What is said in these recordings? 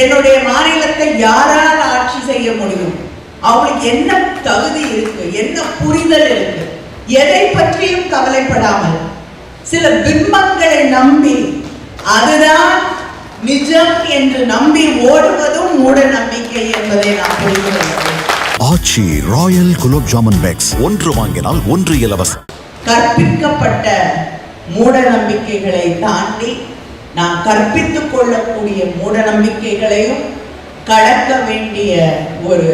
என்னுடைய மாநிலத்தை யாரால் ஆட்சி செய்ய முடியும்? அவங்களுக்கு என்ன தகுதி இருக்கு? என்ன புரிதல் இருக்கு? எதை பற்றியும் கவலைப்படாமல் சில பிம்பங்களை நம்பி அதுதான் நிஜம் என்று நம்பி ஓடுவதும் மூட நம்பிக்கை என்பதை நாம் புரிந்து. Aachi Royal gulab jamun packs. ஒன்று வாங்கினால் ஒன்று இலவசம். கற்பிக்கப்பட்ட மூட நம்பிக்கைகளை தாண்டி நாம் கற்பித்துக் கொள்ளக்கூடிய மூட நம்பிக்கைகளையும் கடக்க வேண்டிய ஒரு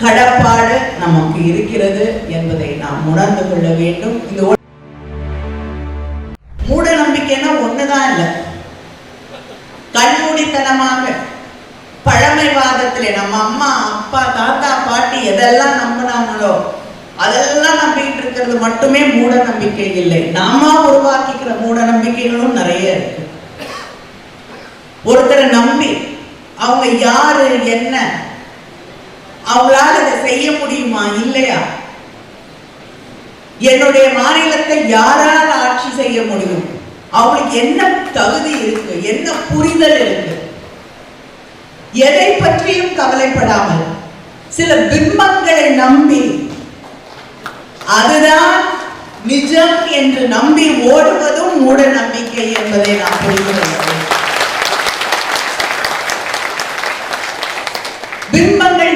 கடப்பாடு நமக்கு இருக்கிறது என்பதை நாம் உணர்ந்து கொள்ள வேண்டும். இந்த மூட நம்பிக்கைன்னா ஒண்ணுதான் இல்லை. கண்மூடித்தனமாக பழமைவாதத்திலே நம்ம அம்மா அப்பா தாத்தா பாட்டி எதெல்லாம் நம்பினாங்களோ அதெல்லாம் நம்பிக்கிட்டு இருக்கிறது மட்டுமே மூட நம்பிக்கை இல்லை. நாம உருவாக்கிக்கிற மூட நம்பிக்கைகளும் நிறைய இருக்கு. ஒருத்தரை நம்பி அவங்க யாரு என்ன? அவங்களால அதை செய்ய முடியுமா? இல்லையா? என்னுடைய மாநிலத்தை யாரால் ஆட்சி செய்ய முடியும்? அவங்களுக்கு என்ன தகுதி இருக்கு? என்ன புரிதல் இருக்கு? எதை பற்றியும் கவலைப்படாமல் சில பிம்பங்களை நம்பி அதுதான் நிஜம் என்று நம்பி ஓடுவதும் மூட நம்பிக்கை என்பதை நான் புரிந்து கொள்கிறேன்.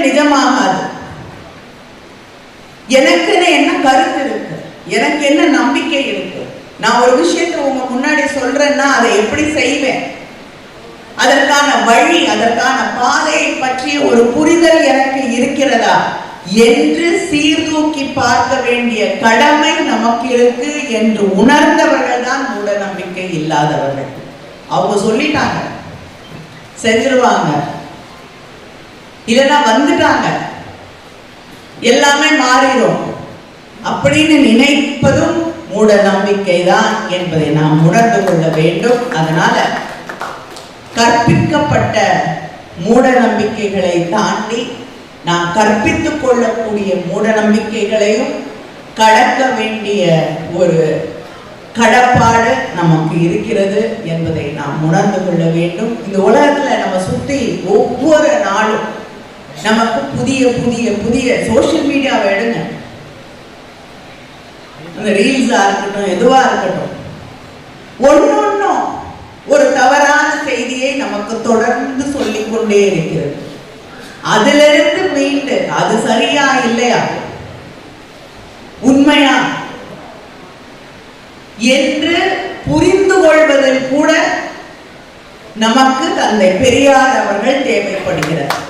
நிஜமாகாது. எனக்குன்னு என்ன கருத்து இருக்கு? எனக்கு என்ன நம்பிக்கை இருக்கு? நான் ஒரு விஷயத்த உங்க முன்னாடி சொல்றேன்னா அதை எப்படி செய்வேன்? அதற்கான வழி அதற்கான பாதையை பற்றிய ஒரு புரிதல் எனக்கு இருக்கிறதா? என்று சீர்தூக்கி பார்க்க வேண்டிய கடமை நமக்கு இருக்கு என்று உணர்ந்தவர்கள் தான் மூட நம்பிக்கை இல்லாதவர்கள். அவங்க சொல்லிட்டாங்க. செஞ்சிருவாங்க. இல்லைன்னா வந்துட்டாங்க. எல்லாமே மாறிடும் அப்படின்னு நினைப்பதும் மூட நம்பிக்கை தான் என்பதை நாம் உணர்ந்து கொள்ள வேண்டும். அதனால கற்பிக்கப்பட்ட மூட நம்பிக்கைகளை தாண்டி நாம் கற்பித்துக் கொள்ளக்கூடிய மூட நம்பிக்கைகளையும் கடக்க வேண்டிய ஒரு கடப்பாடு நமக்கு இருக்கிறது என்பதை நாம் உணர்ந்து கொள்ள வேண்டும். இந்த உலகத்துல நம்ம சுத்தி ஒவ்வொரு நாளும் நமக்கு புதிய புதிய புதிய சோசியல் மீடியாவை எடுங்க. அந்த ரீல்ஸா இருக்கட்டும் எதுவா இருக்கட்டும். ஒன்னொன்னும் ஒரு தவறான செய்தியை நமக்கு தொடர்ந்து சொல்லிக் கொண்டே இருக்கிறது. அதிலிருந்து மீண்டு அது சரியா இல்லையா? உண்மையா? என்று புரிந்து கொள்வதில் கூட நமக்கு தந்தை பெரியார் அவர்கள் தேவைப்படுகிறார்.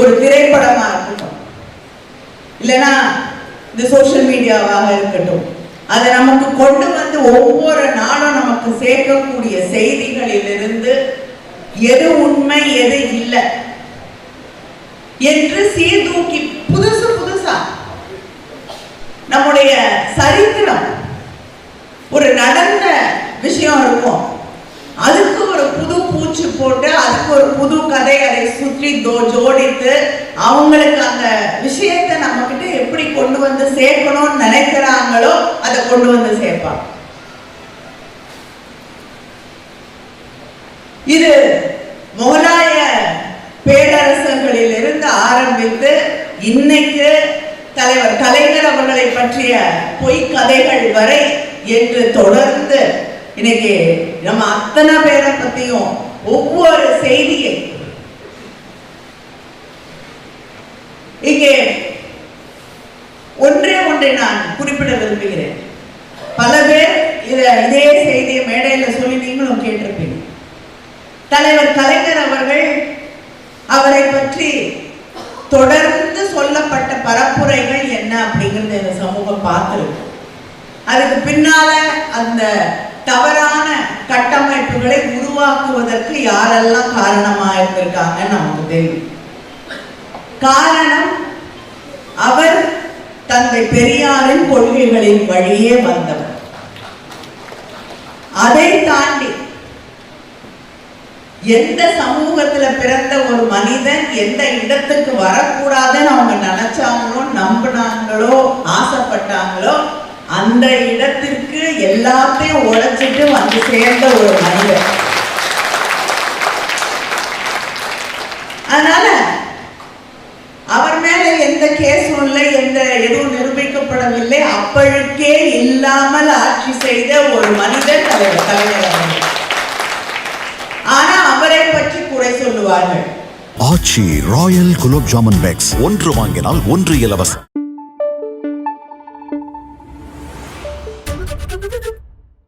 ஒரு திரைப்படமா இருக்கட்டும். இல்லைன்னா இந்த சோஷியல் மீடியாவாக இருக்கட்டும். அதை நமக்கு கொண்டு வந்து ஒவ்வொரு நாளும் நமக்கு சேர்க்கக்கூடிய செய்திகளிலிருந்து எது உண்மை எது இல்லை என்று சீர்தூக்கி புதுசு புதுசா நம்முடைய சரித்திரம். ஒரு நடந்த விஷயம் இருக்கும். அது பூச்சு போட்டு அதுக்கு ஒரு புது கதை அதை சுற்றி தோ- ஜோடித்து அவங்களுக்கு அந்த விஷயத்தை நம்ம கிட்ட எப்படி கொண்டு வந்து சேர்க்கணும்னு நினைக்கிறாங்களோ அதை கொண்டு வந்து சேர்ப்பாங்க. இது முகலாய பேரரசர்களிலிருந்து ஆரம்பித்து இன்னைக்கு தலைவர் கலைஞர் அவர்களை பற்றிய பொய் கதைகள் வரை என்று தொடர்ந்து இன்னைக்கு நம்ம அத்தனை பேரை பத்தியும் ஒவ்வொரு செய்தியை இங்கே ஒன்றே ஒன்றை நான் குறிப்பிட விரும்புகிறேன். பல பேர் இதே செய்தியை மேடையில சொல்லி நீங்களும் கேட்டிருப்பீங்க. தலைவர் கலைஞர் அவர்கள் அவரை பற்றி தொடர்ந்து சொல்லப்பட்ட பரப்புரைகள் என்ன அப்படிங்கிறது இந்த சமூகம் பார்த்துருக்கு. அதுக்கு பின்னால அந்த தவறான கட்டமைப்புகளை உருவாக்குவதற்கு யாரெல்லாம் காரணமா இருந்திருக்காங்க நமக்கு தெரியும். காரணம் அவர் தந்தை பெரியாரின் கொள்கைகளின் வழியே வந்தவர். அதை தாண்டி எந்த சமூகத்துல பிறந்த ஒரு மனிதன் எந்த இடத்துக்கு வரக்கூடாதுன்னு அவங்க நினைச்சாங்களோ நம்பினாங்களோ ஆசைப்பட்டாங்களோ அந்த இடத்திற்கு எல்லா எல்லாத்தையும் உழைச்சிட்டு வந்து சேர்ந்த ஒரு மனிதன் அதனால அவர் மேல எந்த கேஸும் இல்லை எந்த எதுவும் நிரூபிக்கப்படவில்லை. அப்பழுக்கே இல்லாமல் ஆட்சி செய்த ஒரு மனிதர் தலைவர் கலைஞர் ஆனா அவரை பற்றி குறை சொல்லுவார்கள். ஆச்சி ராயல் குலோப் ஜாமன் பேக்ஸ் ஒன்று வாங்கினால் ஒன்று இலவசம்.